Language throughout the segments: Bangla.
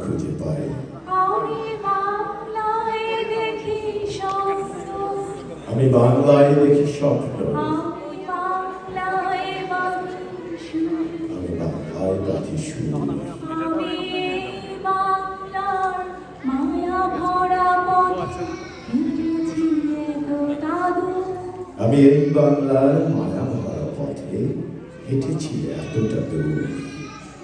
খুঁজে পাই আমি বাংলায় দেখি স্বপ্ন আমি বাংলায় বাঁধি সুর। আমি এই বাংলার মায়া ভরা পথে হেঁটেছি এতটা দূর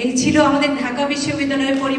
এই ছিল আমাদের ঢাকা বিশ্ববিদ্যালয়ের পরিবেশ